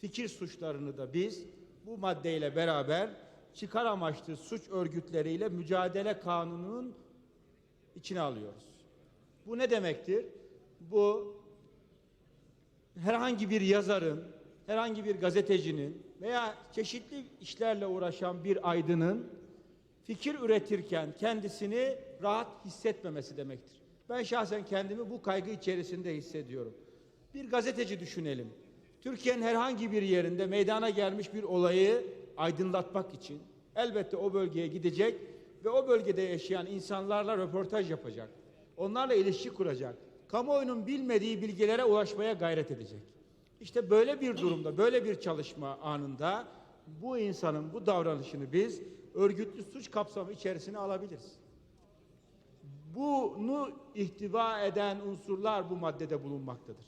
fikir suçlarını da biz bu maddeyle beraber çıkar amaçlı suç örgütleriyle mücadele kanununun içine alıyoruz. Bu ne demektir? Bu herhangi bir yazarın, herhangi bir gazetecinin veya çeşitli işlerle uğraşan bir aydının fikir üretirken kendisini rahat hissetmemesi demektir. Ben şahsen kendimi bu kaygı içerisinde hissediyorum. Bir gazeteci düşünelim. Türkiye'nin herhangi bir yerinde meydana gelmiş bir olayı aydınlatmak için elbette o bölgeye gidecek ve o bölgede yaşayan insanlarla röportaj yapacak. Onlarla ilişki kuracak. Kamuoyunun bilmediği bilgilere ulaşmaya gayret edecek. İşte böyle bir durumda, böyle bir çalışma anında bu insanın bu davranışını biz örgütlü suç kapsamı içerisine alabiliriz. Bunu ihtiva eden unsurlar bu maddede bulunmaktadır.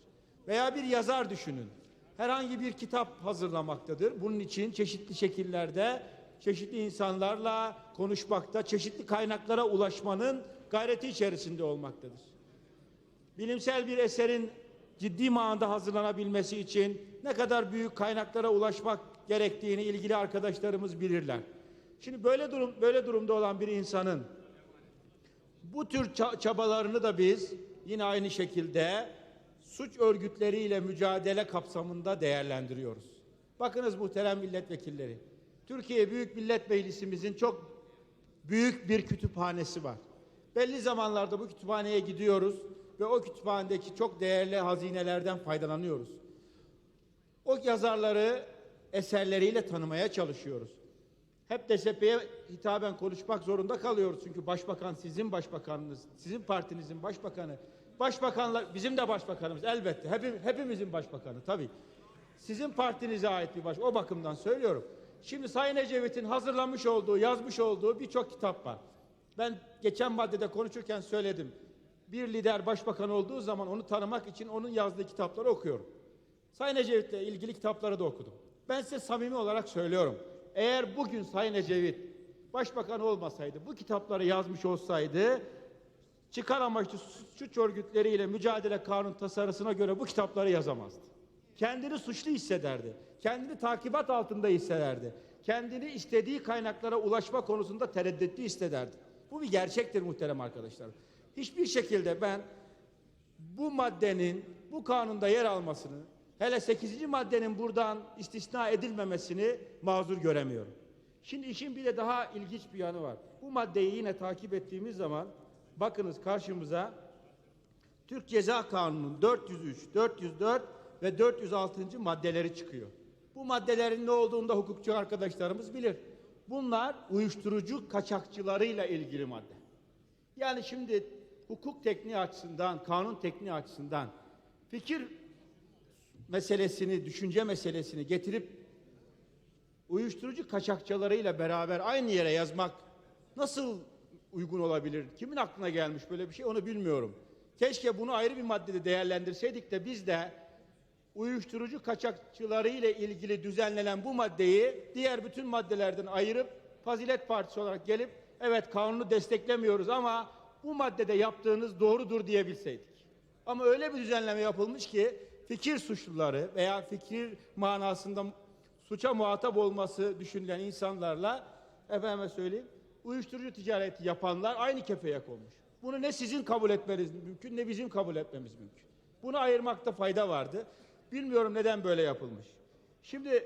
Veya bir yazar düşünün. Herhangi bir kitap hazırlamaktadır. Bunun için çeşitli şekillerde çeşitli insanlarla konuşmakta, çeşitli kaynaklara ulaşmanın gayreti içerisinde olmaktadır. Bilimsel bir eserin ciddi manada hazırlanabilmesi için ne kadar büyük kaynaklara ulaşmak gerektiğini ilgili arkadaşlarımız bilirler. Şimdi böyle durum böyle durumda olan bir insanın bu tür ça- çabalarını da biz yine aynı şekilde suç örgütleriyle mücadele kapsamında değerlendiriyoruz. Bakınız muhterem milletvekilleri. Türkiye Büyük Millet Meclisimizin çok büyük bir kütüphanesi var. Belli zamanlarda bu kütüphaneye gidiyoruz ve o kütüphanedeki çok değerli hazinelerden faydalanıyoruz. O yazarları eserleriyle tanımaya çalışıyoruz. Hep DSP'ye hitaben konuşmak zorunda kalıyoruz. Çünkü başbakan sizin başbakanınız, sizin partinizin başbakanı. Başbakanlar bizim de başbakanımız elbette. Hepim, hepimizin başbakanı tabii. Sizin partinize ait bir baş. O bakımdan söylüyorum. Şimdi Sayın Ecevit'in hazırlamış olduğu, yazmış olduğu birçok kitap var. Ben geçen maddede konuşurken söyledim. Bir lider başbakan olduğu zaman onu tanımak için onun yazdığı kitapları okuyorum. Sayın Ecevit'le ilgili kitapları da okudum. Ben size samimi olarak söylüyorum. Eğer bugün Sayın Ecevit başbakan olmasaydı, bu kitapları yazmış olsaydı çıkar amaçlı suç örgütleriyle mücadele kanun tasarısına göre bu kitapları yazamazdı. Kendini suçlu hissederdi. Kendini takibat altında hissederdi. Kendini istediği kaynaklara ulaşma konusunda tereddütlü hissederdi. Bu bir gerçektir muhterem arkadaşlar. Hiçbir şekilde ben bu maddenin bu kanunda yer almasını hele 8. maddenin buradan istisna edilmemesini mazur göremiyorum. Şimdi işin bir de daha ilginç bir yanı var. Bu maddeyi yine takip ettiğimiz zaman bakınız karşımıza Türk Ceza Kanunu'nun 403, 404 ve 406. maddeleri çıkıyor. Bu maddelerin ne olduğunu da hukukçu arkadaşlarımız bilir. Bunlar uyuşturucu kaçakçılarıyla ilgili madde. Yani şimdi hukuk tekniği açısından, kanun tekniği açısından fikir meselesini, düşünce meselesini getirip uyuşturucu kaçakçılarıyla beraber aynı yere yazmak nasıl uygun olabilir? Kimin aklına gelmiş böyle bir şey onu bilmiyorum. Keşke bunu ayrı bir maddede değerlendirseydik de biz de uyuşturucu kaçakçıları ile ilgili düzenlenen bu maddeyi diğer bütün maddelerden ayırıp Fazilet Partisi olarak gelip evet kanunu desteklemiyoruz ama bu maddede yaptığınız doğrudur diyebilseydik. Ama öyle bir düzenleme yapılmış ki fikir suçluları veya fikir manasında suça muhatap olması düşünülen insanlarla efendime söyleyeyim uyuşturucu ticareti yapanlar aynı kefeye konmuş. Bunu ne sizin kabul etmeniz mümkün ne bizim kabul etmemiz mümkün. Bunu ayırmakta fayda vardı. Bilmiyorum neden böyle yapılmış. Şimdi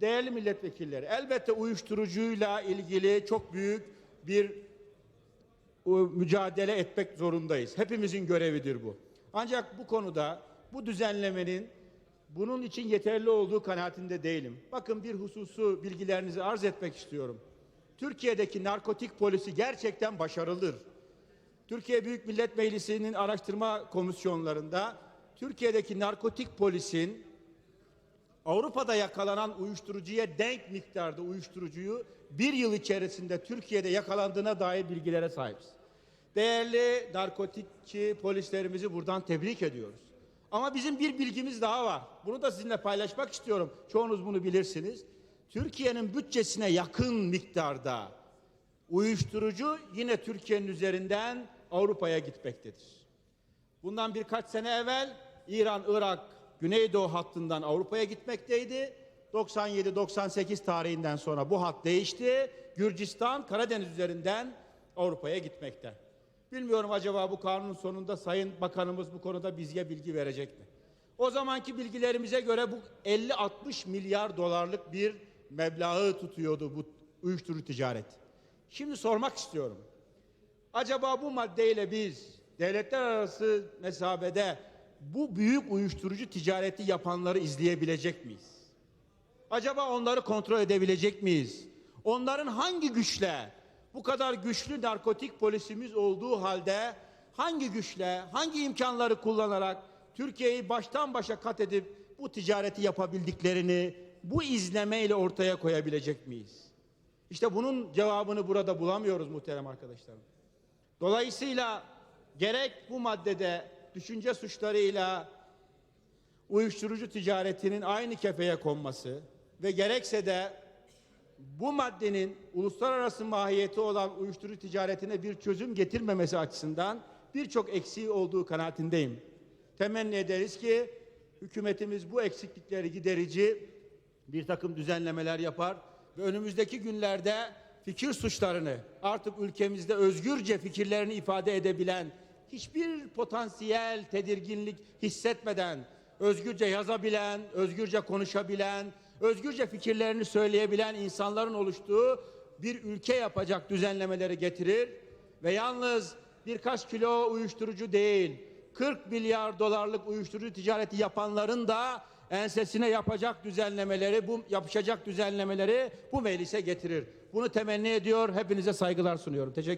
değerli milletvekilleri elbette uyuşturucuyla ilgili çok büyük bir o, mücadele etmek zorundayız. Hepimizin görevidir bu. Ancak bu konuda bu düzenlemenin bunun için yeterli olduğu kanaatinde değilim. Bakın bir hususu bilgilerinizi arz etmek istiyorum. Türkiye'deki narkotik polisi gerçekten başarılıdır. Türkiye Büyük Millet Meclisi'nin araştırma komisyonlarında Türkiye'deki narkotik polisin Avrupa'da yakalanan uyuşturucuya denk miktarda uyuşturucuyu bir yıl içerisinde Türkiye'de yakalandığına dair bilgilere sahibiz. Değerli narkotikçi polislerimizi buradan tebrik ediyoruz. Ama bizim bir bilgimiz daha var. Bunu da sizinle paylaşmak istiyorum. Çoğunuz bunu bilirsiniz. Türkiye'nin bütçesine yakın miktarda uyuşturucu yine Türkiye'nin üzerinden Avrupa'ya gitmektedir. Bundan birkaç sene evvel İran, Irak Güneydoğu hattından Avrupa'ya gitmekteydi. 97-98 tarihinden sonra bu hat değişti. Gürcistan Karadeniz üzerinden Avrupa'ya gitmekte. Bilmiyorum acaba bu kanunun sonunda Sayın Bakanımız bu konuda bizge bilgi verecek mi? O zamanki bilgilerimize göre bu 50-60 milyar dolarlık bir meblağı tutuyordu bu uyuşturucu ticaret. Şimdi sormak istiyorum. Acaba bu maddeyle biz devletler arası mesabede bu büyük uyuşturucu ticareti yapanları izleyebilecek miyiz? Acaba onları kontrol edebilecek miyiz? Onların hangi güçle bu kadar güçlü narkotik polisimiz olduğu halde hangi güçle, hangi imkanları kullanarak Türkiye'yi baştan başa kat edip bu ticareti yapabildiklerini bu izlemeyle ortaya koyabilecek miyiz? İşte bunun cevabını burada bulamıyoruz muhterem arkadaşlarım. Dolayısıyla gerek bu maddede düşünce suçlarıyla uyuşturucu ticaretinin aynı kefeye konması ve gerekse de bu maddenin uluslararası mahiyeti olan uyuşturucu ticaretine bir çözüm getirmemesi açısından birçok eksiği olduğu kanaatindeyim. Temenni ederiz ki hükümetimiz bu eksiklikleri giderici bir takım düzenlemeler yapar ve önümüzdeki günlerde fikir suçlarını artık ülkemizde özgürce fikirlerini ifade edebilen hiçbir potansiyel tedirginlik hissetmeden özgürce yazabilen, özgürce konuşabilen, özgürce fikirlerini söyleyebilen insanların oluştuğu bir ülke yapacak düzenlemeleri getirir ve yalnız birkaç kilo uyuşturucu değil, 40 milyar dolarlık uyuşturucu ticareti yapanların da ensesine yapacak düzenlemeleri, bu yapışacak düzenlemeleri bu meclise getirir. Bunu temenni ediyor. Hepinize saygılar sunuyorum. Teşekkür